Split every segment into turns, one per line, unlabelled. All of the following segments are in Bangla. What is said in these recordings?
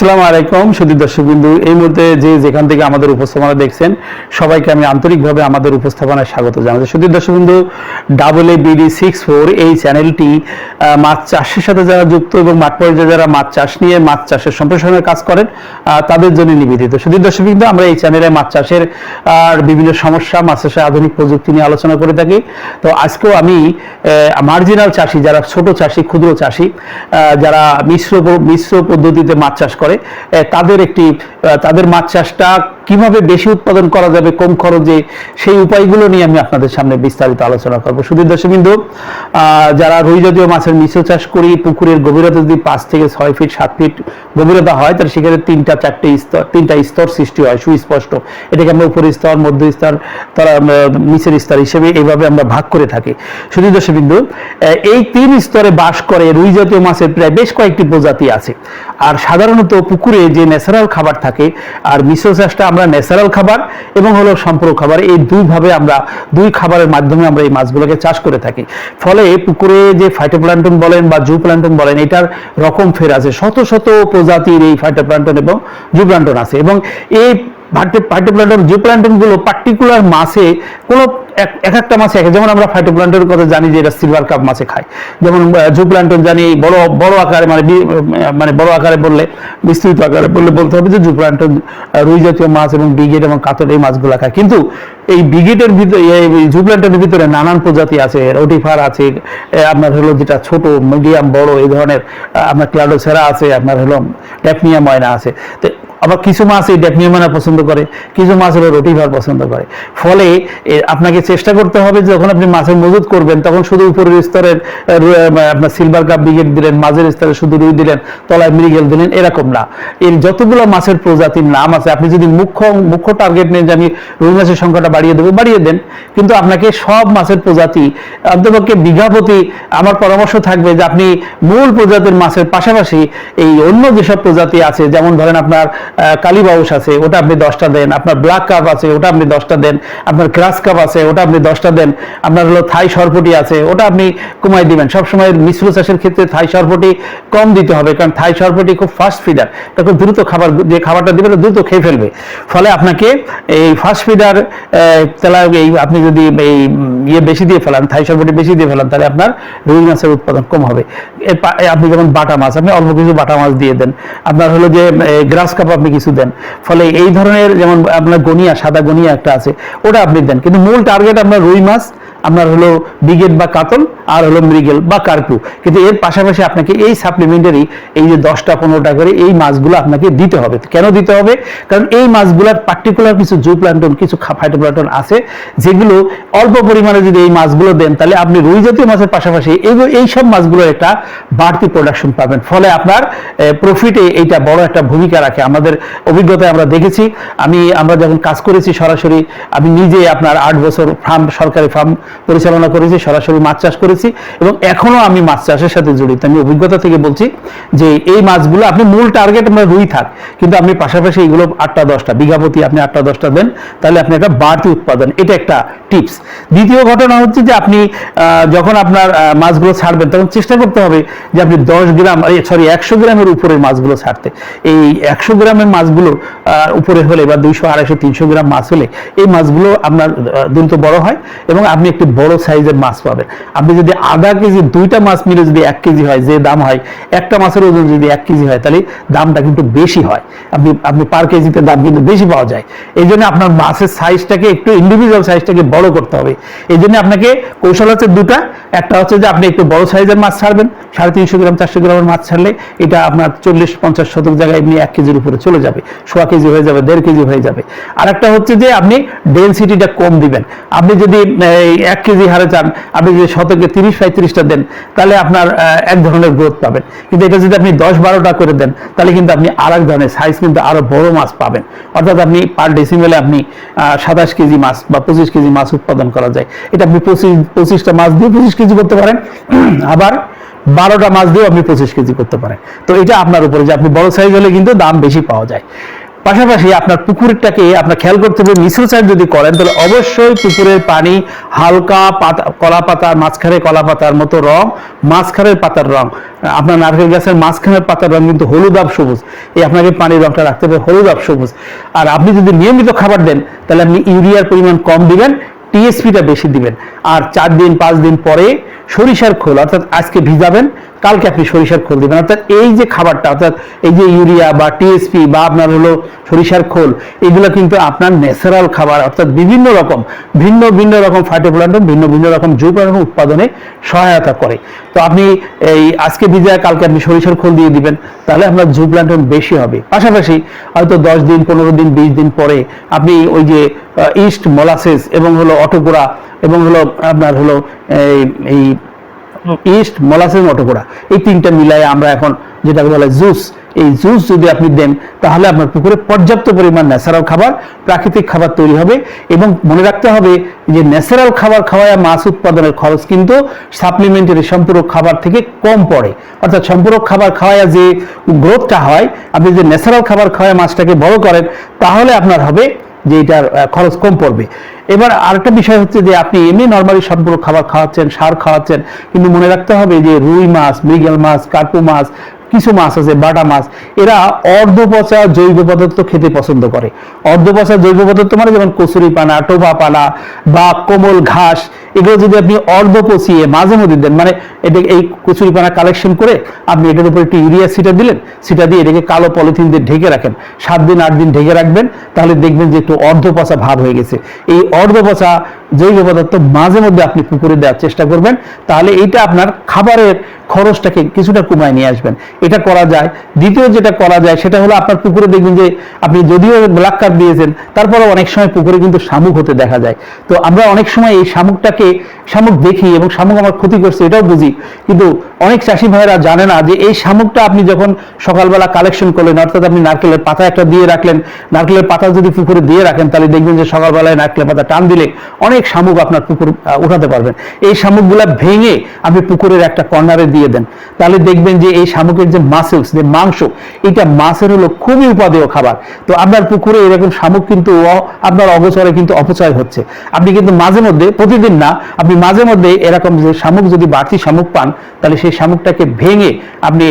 আসসালামু আলাইকুম সুদী দর্শকবিন্দু। এই মুহূর্তে যে যেখান থেকে আমাদের উপস্থাপনা দেখছেন, সবাইকে আমি আন্তরিকভাবে আমাদের উপস্থাপনায় স্বাগত জানাচ্ছি। সুদী দর্শকবিন্দু double A B D six four এই চ্যানেলটি মাছ চাষের সাথে যারা যুক্ত এবং মাঠ পর্যায়ে যারা মাছ চাষ নিয়ে মাছ চাষের সম্প্রসারণের কাজ করেন তাদের জন্য নিবেদিত। সুদী দর্শকবিন্দু, আমরা এই চ্যানেলে মাছ চাষের বিভিন্ন সমস্যা, মাছ চাষের আধুনিক প্রযুক্তি নিয়ে আলোচনা করে থাকি। তো আজকেও আমি মার্জিনাল চাষি, যারা ছোট চাষি, ক্ষুদ্র চাষি যারা মিশ্র মিশ্র পদ্ধতিতে মাছ চাষ করে আহ, তাদের একটি তাদের মাছ চাষটা কীভাবে বেশি উৎপাদন করা যাবে কম খরচে সেই উপায়গুলো নিয়ে আমি আপনাদের সামনে বিস্তারিত আলোচনা করব। সুদীর দর্শকবিন্দু যারা রুই জাতীয় মাছের মিশ্র চাষ করি পুকুরের গভীরতা যদি পাঁচ থেকে ছয় ফিট সাত ফিট গভীরতা হয় তাহলে সেখানে তিনটা চারটে স্তর তিনটা স্তর সৃষ্টি হয় সুস্পষ্ট। এটাকে আমরা উপর স্তর মধ্য স্তর তারা নিচের স্তর হিসেবে এইভাবে আমরা ভাগ করে থাকি। সুদীর দর্শকবিন্দু আহ, এই তিন স্তরে বাস করে রুই জাতীয় মাছের প্রায় বেশ কয়েকটি প্রজাতি আছে। আর সাধারণত পুকুরে যে ন্যাচারাল খাবার থাকে আর মিশ্র চাষটা আমরা ন্যাচারাল খাবার এবং হলো সম্পূরক খাবার। এই দুইভাবে আমরা, দুই খাবারের মাধ্যমে আমরা এই মাছগুলোকে চাষ করে থাকি। ফলে পুকুরে যে ফাইটোপ্লান্টন বলেন বা জু প্লান্টন বলেন, এটার রকম ফের আছে। শত শত প্রজাতির এই ফাইটোপ্লান্টন এবং জু প্লান্টন আছে। এবং এই ফাইটোপ্লান্টন জু প্লান্টনগুলো পার্টিকুলার মাছে, কোনো এক এক একটা মাছে যেমন আমরা কথা জানি যে এটা সিলভার কাপ খায়। যেমন জানি বড় বড় আকারে মানে মানে বড় আকারে বললে, বিস্তৃত আকারে বললে বলতে হবে যে রুই জাতীয় মাছ এবং বিগেট এবং কাতল এই মাছগুলো খায়। কিন্তু এই বিগেটের ভিতরে এই জু প্লান্টনের ভিতরে নানান প্রজাতি আছে রোটিফার আছে আপনার হলো যেটা ছোট মিডিয়াম বড় এই ধরনের আপনার ক্লাডোসেরা আছে, আপনার হলো ময়না আছে। তো আবার কিছু মাছ এই ডেপনিয়মানা পছন্দ করে, কিছু মাছ হলো রুটি রোটিভার পছন্দ করে। ফলে আপনাকে চেষ্টা করতে হবে যখন আপনি মাছের মজুত করবেন, তখন শুধু উপরের স্তরের আপনার সিলভার কাপ ব্রিগেড দিলেন, মাঝের স্তরে শুধু রুই দিলেন, তলায় মৃগেল দিলেন, এরকম না। এর যতগুলো মাছের প্রজাতির নাম আছে, আপনি যদি মুখ্য মুখ্য টার্গেট নেন যে আমি রুই মাছের সংখ্যাটা বাড়িয়ে দেবো, বাড়িয়ে দেন। কিন্তু আপনাকে সব মাছের প্রজাতি অন্তপক্ষে বিঘা প্রতি আমার পরামর্শ থাকবে যে আপনি মূল প্রজাতির মাছের পাশাপাশি এই অন্য যেসব প্রজাতি আছে, যেমন ধরেন আপনার কালীবাউস আছে, ওটা আপনি দশটা দেন। আপনার ব্ল্যাক কাপ আছে, ওটা আপনি দশটা দেন। আপনার গ্রাস কাপ আছে, ওটা আপনি দশটা দেন। আপনার হলো থাই সরপটি আছে, ওটা আপনি কমাই দিবেন। সবসময় মিশ্র চাষের ক্ষেত্রে থাই সরপটি কম দিতে হবে, কারণ থাই সরপটি খুব ফাস্ট ফিডার এটা খুব দ্রুত খাবার, যে খাবারটা দিবে দ্রুত খেয়ে ফেলবে। ফলে আপনাকে এই ফাস্ট ফিডার তেলা এই, আপনি যদি এই ইয়ে বেশি দিয়ে ফেলান, থাই সরবটি বেশি দিয়ে ফেলান, তাহলে আপনার রুই মাছের উৎপাদন কম হবে। আপনি যেমন বাটা মাছ, আপনি অল্প কিছু বাটা মাছ দিয়ে দেন। আপনার হলো যে গ্রাস কাপ আপনি কিছু দেন। ফলে এই ধরনের যেমন আপনার গনিয়া, সাদা গনিয়া একটা আছে, ওটা আপনি দেন। কিন্তু মূল টার্গেট আপনার রুই মাছ আপনার হলো বিগেট বা কাতল, আর হলো মৃগেল বা কার্পু। কিন্তু এর পাশাপাশি আপনাকে এই সাপ্লিমেন্টারি এই যে দশটা, পনেরোটা করে এই মাছগুলো আপনাকে দিতে হবে। কেন দিতে হবে? কারণ এই মাছগুলোর পার্টিকুলার কিছু জু প্লান্টন কিছু ফাইটোপ্লান্টন আছে, যেগুলো অল্প পরিমাণে যদি এই মাছগুলো দেন, তাহলে আপনি রুই জাতীয় মাছের পাশাপাশি এই সব মাছগুলোর একটা বাড়তি প্রোডাকশন পাবেন। ফলে আপনার প্রফিটে এইটা বড় একটা ভূমিকা রাখে। আমাদের অভিজ্ঞতায় আমরা দেখেছি, আমি, আমরা যখন কাজ করেছি সরাসরি, আমি নিজে আপনার আট বছর ফার্ম সরকারি ফার্ম পরিচালনা করেছি, সরাসরি মাছ চাষ করেছি এবং এখনও আমি মাছ চাষের সাথে জড়িত। আমি অভিজ্ঞতা থেকে বলছি যে এই মাছগুলো আপনি মূল টার্গেট আমরা রুই থাক, কিন্তু আপনি পাশাপাশি এইগুলো আটটা, দশটা বিঘাপতি আপনি আটটা, দশটা দেন, তাহলে আপনি একটা বাড়তি উৎপাদন। এটা একটা টিপস দ্বিতীয় ঘটনা হচ্ছে যে আপনি যখন আপনার মাছগুলো ছাড়বেন, তখন চেষ্টা করতে হবে যে আপনি দশ গ্রাম সরি একশো গ্রামের উপরের মাছগুলো ছাড়তে। এই একশো গ্রামের মাছগুলো উপরে হলে বা দুইশো, আড়াইশো, তিনশো গ্রাম মাছ হলে এই মাছগুলো আপনার দ্রুত বড় হয় এবং আপনি একটি বড় সাইজের মাছ পাবেন। আপনি যদি আধা কেজি, দুইটা মাছ মিলে যদি এক কেজি হয়, যে দাম হয়, একটা মাছের ওজন যদি এক কেজি হয়, তাহলে দামটা কিন্তু বেশি হয়। আপনি আপনি পার কেজিতে দাম কিন্তু বেশি পাওয়া যায়। এই জন্য আপনার মাছের সাইজটাকে একটু ইন্ডিভিজুয়াল সাইজটাকে বড় করতে হবে। এই জন্য আপনাকে কৌশল হচ্ছে দুটা। একটা হচ্ছে যে আপনি একটু বড় সাইজের মাছ ছাড়বেন। সাড়ে তিনশো গ্রাম, চারশো গ্রামের মাছ ছাড়লে এটা আপনার চল্লিশ, পঞ্চাশ শতক জায়গায় এমনি এক কেজির উপরে চলে যাবে। সোয়া কেজি হয়ে যাবে, দেড় কেজি হয়ে যাবে। আর একটা হচ্ছে যে আপনি ডেন্সিটিটা কম দিবেন। আপনি যদি এক কেজি হারে চান, আপনি যদি শতকে তিরিশ, পঁয়ত্রিশটা দেন, তাহলে আপনার এক ধরনের গ্রোথ পাবেন। কিন্তু এটা যদি আপনি দশ, বারোটা করে দেন, তাহলে কিন্তু আপনি আর এক ধরনের সাইজ কিন্তু আরও বড় মাছ পাবেন। অর্থাৎ আপনি পার ডেসিমেলে আপনি সাতাশ কেজি মাছ বা পঁচিশ কেজি মাছ উৎপাদন করা যায়। এটা আপনি পঁচিশ, পঁচিশটা মাছ দিয়ে পঁচিশ কেজি করতে পারেন, আবার বারোটা মাছ দিয়েও আপনি পঁচিশ কেজি করতে পারেন। তো এটা আপনার উপরে যে আপনি বড় সাইজ হলে কিন্তু দাম বেশি পাওয়া যায়। পাশাপাশি আপনার পুকুরটাকে আপনার খেয়াল করতে হবে মিশ্র চাষ যদি করেন, তাহলে অবশ্যই পুকুরের পানি হালকা পাতা কলা পাতার মাঝখানে কলা পাতার মতো রং, মাঝখানের পাতার রং। আপনার নারকেল গাছের মাঝখানের পাতার রং কিন্তু হলুদ আব সবুজ। এই আপনাকে পানির রংটা রাখতে হবে হলুদ আব সবুজ। আর আপনি যদি নিয়মিত খাবার দেন, তাহলে আপনি ইউরিয়ার পরিমাণ কম দিবেন, টিএসপিটা বেশি দিবেন। আর চার দিন, পাঁচ দিন পরে সরিষার খোল, অর্থাৎ আজকে ভিজাবেন কালকে আপনি সরিষার খোল দিবেন। অর্থাৎ এই যে খাবারটা, অর্থাৎ এই যে ইউরিয়া বা টিএসপি বা আপনার হলো সরিষার খোল, এগুলো কিন্তু আপনার ন্যাচারাল খাবার, অর্থাৎ বিভিন্ন রকম, ভিন্ন ভিন্ন রকম ফাইটোপ্লান্টন ভিন্ন ভিন্ন রকম জৈব উৎপাদনে সহায়তা করে। তো আপনি এই আজকে ভিজায় কালকে আপনি সরিষার খোল দিয়ে দিবেন, তাহলে আপনার জৈবপ্লান্টন বেশি হবে। পাশাপাশি হয়তো দশ দিন, পনেরো দিন, বিশ দিন পরে আপনি ওই যে ইস্ট মলাসেস এবং হলো অটোকোড়া এবং হলো আপনার হলো এই ইস্ট মলাসেস অটোকোড়া এই তিনটা মিলায় আমরা এখন যেটা বলে জুস এই জুস যদি আপনি দেন, তাহলে আপনার পুকুরে পর্যাপ্ত পরিমাণ ন্যাচারাল খাবার, প্রাকৃতিক খাবার তৈরি হবে এবং মনে রাখতে হবে যে ন্যাচারাল খাবার খাওয়ায় মাছ উৎপাদনের খরচ কিন্তু সাপ্লিমেন্টারি সম্পূরক খাবার থেকে কম পড়ে। অর্থাৎ সম্পূরক খাবার খাওয়ায় যে গ্রোথটা হয়, আপনি যে ন্যাচারাল খাবার খাওয়ায় মাছটাকে বড় করেন, তাহলে আপনার হবে যে এটার খরচ কম পড়বে। এবার আরেকটা বিষয় হচ্ছে যে আপনি এমনি নর্মালি সম্পূর্ণ খাবার খাওয়াচ্ছেন, সার খাওয়াচ্ছেন, কিন্তু মনে রাখতে হবে যে রুই মাছ, মৃগেল মাছ কার্পু মাছ, কিছু মাছ আছে, বাটা মাছ, এরা অর্ধপচা জৈব পদার্থ খেতে পছন্দ করে। অর্ধপচা জৈব পদার্থ মানে যেমন কচুরি পানা টোভা পানা বা কোমল ঘাস, এগুলো যদি আপনি অর্ধ পচিয়ে মাঝে মধ্যে দেন মানে এটা এই কচুরিপানা কালেকশন করে আপনি এটার উপর একটু ইউরিয়া সিটা দিলেন সিটা দিয়ে এটাকে কালো পলিথিন দিয়ে ঢেকে রাখেন। সাত দিন, আট দিন ঢেকে রাখবেন, তাহলে দেখবেন যে একটু অর্ধ পচা ভাব হয়ে গেছে। এই অর্ধ পচা জৈব পদার্থ মাঝে মধ্যে আপনি পুকুরে দেওয়ার চেষ্টা করবেন, তাহলে এইটা আপনার খাবারের খরচটাকে কিছুটা কমায় নিয়ে আসবেন। এটা করা যায়। দ্বিতীয় যেটা করা যায়, সেটা হলো আপনার পুকুরে দেখবেন যে আপনি যদিও ব্ল্যাক দিয়েছেন তারপরে অনেক সময় পুকুরে কিন্তু শামুক হতে দেখা যায়। তো আমরা অনেক সময় এই শামুকটাকে শামুক দেখি এবং শামুক আমার ক্ষতি করছে, এটাও বুঝি। কিন্তু অনেক চাষি ভাইয়েরা জানে না যে এই শামুকটা আপনি যখন সকালবেলা কালেকশন করলেন, অর্থাৎ আপনি নারকেলের পাতা একটা দিয়ে রাখলেন, নারকেলের পাতা যদি পুকুরে দিয়ে রাখেন, তাহলে দেখবেন যে সকালবেলায় নারকেলের পাতা টান দিলে অনেক শামুক আপনার পুকুর উঠাতে পারবেন। এই শামুকগুলা ভেঙে আপনি পুকুরের একটা কর্নারে দিয়ে দেন। তাহলে দেখবেন যে এই শামুকের যে মাসেলস যে মাংস, এটা মাছের হলো খুবই উপাদেয় খাবার। তো আপনার পুকুরে এরকম শামুক কিন্তু আপনার অগোচরে কিন্তু অপচয় হচ্ছে। আপনি কিন্তু মাঝে মধ্যে, প্রতিদিন না, আপনি মাঝে মধ্যে এরকম যে শামুক যদি বাড়তি শামুক পান, তাহলে সেই শামুকটাকে ভেঙে আপনি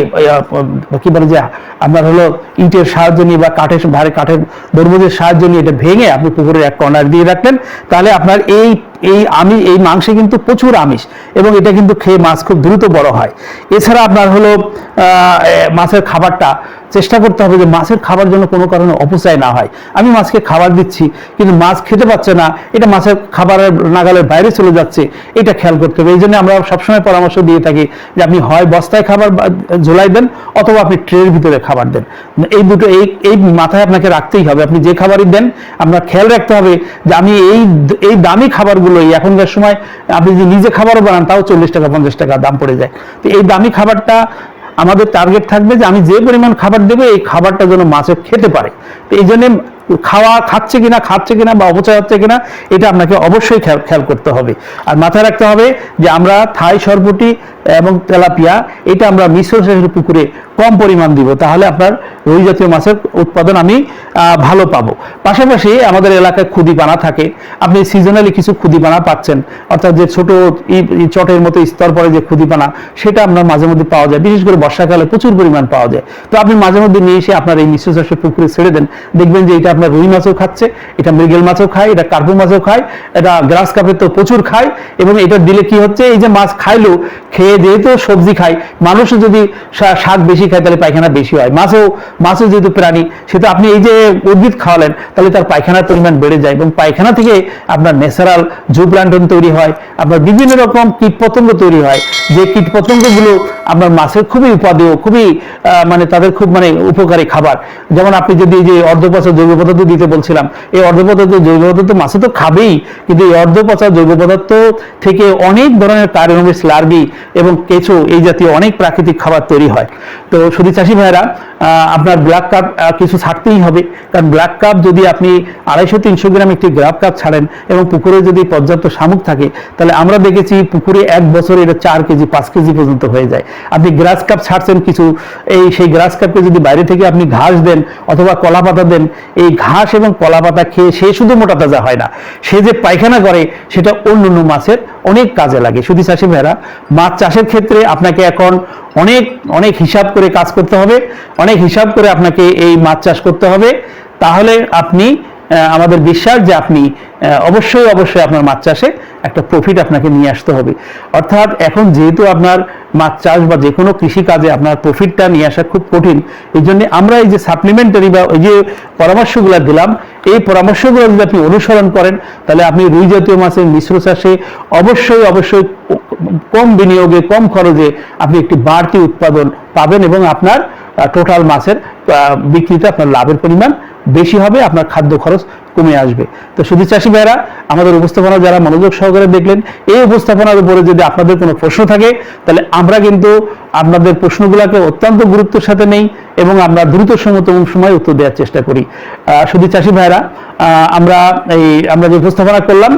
কি বলে যে, আপনার হলো ইটের সাহায্য নিয়ে বা কাঠের, ভারে কাঠের দরবুজের সাহায্য নিয়ে এটা ভেঙে আপনি পুকুরের এক কর্নার দিয়ে রাখলেন, তাহলে আপনার এই এই আমি, এই মাংসে কিন্তু প্রচুর আমিষ এবং এটা কিন্তু খেয়ে মাছ খুব দ্রুত বড় হয়। এছাড়া আপনার হলো মাছের খাবারটা চেষ্টা করতে হবে যে মাছের খাবার যেন কোনো কারণে অপচয় না হয়। আমি মাছকে খাবার দিচ্ছি, কিন্তু মাছ খেতে পাচ্ছে না, এটা মাছের খাবারের নাগালের বাইরে চলে যাচ্ছে, এটা খেয়াল করতে হবে। এই জন্য আমরা সবসময় পরামর্শ দিয়ে থাকি যে আপনি হয় বস্তায় খাবার ঝোলাই দেন, অথবা আপনি ট্রের ভিতরে খাবার দেন। এই দুটো, এই এই মাথায় আপনাকে রাখতেই হবে। আপনি যে খাবারই দেন, আপনার খেয়াল রাখতে হবে যে আমি এই এই দামি খাবারগুলোই এখনকার সময় আপনি যে নিজে খাবারও বানান, তাও চল্লিশ টাকা, পঞ্চাশ টাকা দাম পড়ে যায়। তো এই দামি খাবারটা আমাদের টার্গেট থাকবে যে আমি যে পরিমাণ খাবার দেবো, এই খাবারটা যেন মাছে খেতে পারে। তো এই জন্য খাওয়া খাচ্ছে কিনা খাচ্ছে কিনা বা অপচয় হচ্ছে কিনা, এটা আপনাকে অবশ্যই খেয়াল খেয়াল করতে হবে। আর মাথায় রাখতে হবে যে আমরা থাই সরপুটি এবং তেলাপিয়া, এটা আমরা মিশ্র চাষের পুকুরে কম পরিমাণ দিব, তাহলে আপনার রুই জাতীয় মাছের উৎপাদন আমি ভালো পাবো। পাশাপাশি আমাদের এলাকায় খুদিপানা থাকে, আপনি সিজনালি কিছু খুদিপানা পাচ্ছেন, অর্থাৎ যে ছোট চটের মতো স্তর পরে যে খুদিপানা, সেটা আপনার মাঝে মধ্যে পাওয়া যায়, বিশেষ করে বর্ষাকালে প্রচুর পরিমাণ পাওয়া যায়। তো আপনি মাঝে মধ্যে নিয়ে এসে আপনার এই মিশ্র চাষের পুকুরে ছেড়ে দেন দেখবেন যে এটা আপনার রুই মাছও খাচ্ছে, এটা মৃগেল মাছও খায়, এটা কার্পু মাছও খায়, এটা গ্রাস কাপের তো প্রচুর খায় এবং এটা দিলে কি হচ্ছে, এই যে মাছ খাইলো খেয়ে যেহেতু সবজি খায় মানুষও যদি শাক বেশি খায় তাহলে পায়খানা বেশি হয়। মাছও মাছও যেহেতু প্রাণী, সেহেতু আপনি এই যে উদ্ভিদ খাওয়ালেন, তাহলে তার পায়খানার পরিমাণ বেড়ে যায় এবং পায়খানা থেকে আপনার ন্যাচারাল জুপ্লান্টন তৈরি হয়, আপনার বিভিন্ন রকম কীটপতঙ্গ তৈরি হয়। যে কীটপতঙ্গগুলো আপনার মাছের খুবই উপাদেয়, খুবই মানে তাদের খুব মানে উপকারী খাবার। যেমন আপনি যদি এই যে অর্ধপচা জৈব পদার্থ দিতে বলছিলাম। এই অর্ধপদার্থ জৈব পদার্থ মাছে তো খাবেই, কিন্তু এই অর্ধপচা জৈব পদার্থ থেকে অনেক ধরনের কার্বনোমিক্স লার্ভি এবং কেঁচো এই জাতীয় অনেক প্রাকৃতিক খাবার তৈরি হয়। তো শুধু চাষি ভাইয়েরা আপনার ব্ল্যাক কাপ কিছু ছাড়তেই হবে। কারণ ব্ল্যাক কাপ যদি আপনি আড়াইশো, তিনশো গ্রাম একটি গ্রাফ কাপ ছাড়েন এবং পুকুরে যদি পর্যাপ্ত শামুক থাকে, তাহলে আমরা দেখেছি পুকুরে এক বছরে এটা চার কেজি, পাঁচ কেজি পর্যন্ত হয়ে যায়। আপনি গ্রাস কাপ ছাড়ছেন কিছু, এই সেই গ্রাস কাপকে যদি বাইরে থেকে আপনি ঘাস দেন অথবা কলা পাতা দেন, এই ঘাস এবং কলা পাতা খেয়ে সে শুধু মোটা তাজা হয় না। সে যে পায়খানা করে, সেটা অন্য অন্য মাছের অনেক কাজে লাগে। শুধু চাষি ভাইরা মাছ চাষের ক্ষেত্রে আপনাকে এখন অনেক অনেক হিসাব করে কাজ করতে হবে, অনেক হিসাব করে আপনাকে এই মাছ চাষ করতে হবে। তাহলে আপনি আমাদের বিশ্বাস যে আপনি অবশ্যই অবশ্যই আপনার মাছ চাষে একটা প্রফিট আপনাকে নিয়ে আসতে হবে। অর্থাৎ এখন যেহেতু আপনার মাছ চাষ বা যে কোনো কৃষি কাজে আপনার প্রফিটটা নিয়ে আসা খুব কঠিন, এই জন্য আমরা এই যে সাপ্লিমেন্টারি বা ওই যে পরামর্শগুলো দিলাম, এই পরামর্শগুলো যদি আপনি অনুসরণ করেন, তাহলে আপনি রুই জাতীয় মাছের মিশ্র চাষে অবশ্যই অবশ্যই কম বিনিয়োগে, কম খরচে আপনি একটি বাড়তি উৎপাদন পাবেন এবং আপনার টোটাল মাছের বিক্রিতে আপনার লাভের পরিমাণ বেশি হবে, আপনার খাদ্য খরচ কমে আসবে। তো শুধু চাষি ভাইরা আমাদের উপস্থাপনা যারা মনোযোগ সহকারে দেখলেন, এই উপস্থাপনার উপরে যদি আপনাদের কোনো প্রশ্ন থাকে, তাহলে আমরা কিন্তু আপনাদের প্রশ্নগুলোকে অত্যন্ত গুরুত্বের সাথে নেই এবং আমরা দ্রুত সমতম সময় উত্তর দেওয়ার চেষ্টা করি। শুধু চাষি ভাইরা আমরা এই, আমরা যে উপস্থাপনা করলাম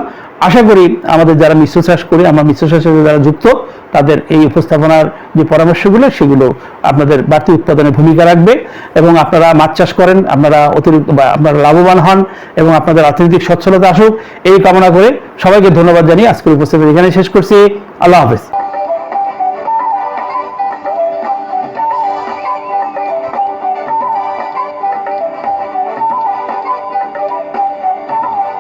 আশা করি আমাদের যারা মিশ্র চাষ করি, আমার মিশ্র চাষের যারা যুক্ত, তাদের এই উপস্থাপনার যে পরামর্শগুলো, সেগুলো আপনাদের বাড়তি উৎপাদনে ভূমিকা রাখবে এবং আপনারা মাছ চাষ করেন, আপনারা অতিরিক্ত বা আপনারা লাভবান হন এবং আপনাদের অর্থনৈতিক সচ্ছলতা আসুক। এই কামনা করে সবাইকে ধন্যবাদ জানিয়ে আজকের উপস্থিতি এখানে শেষ করছি। আল্লাহ হাফেজ।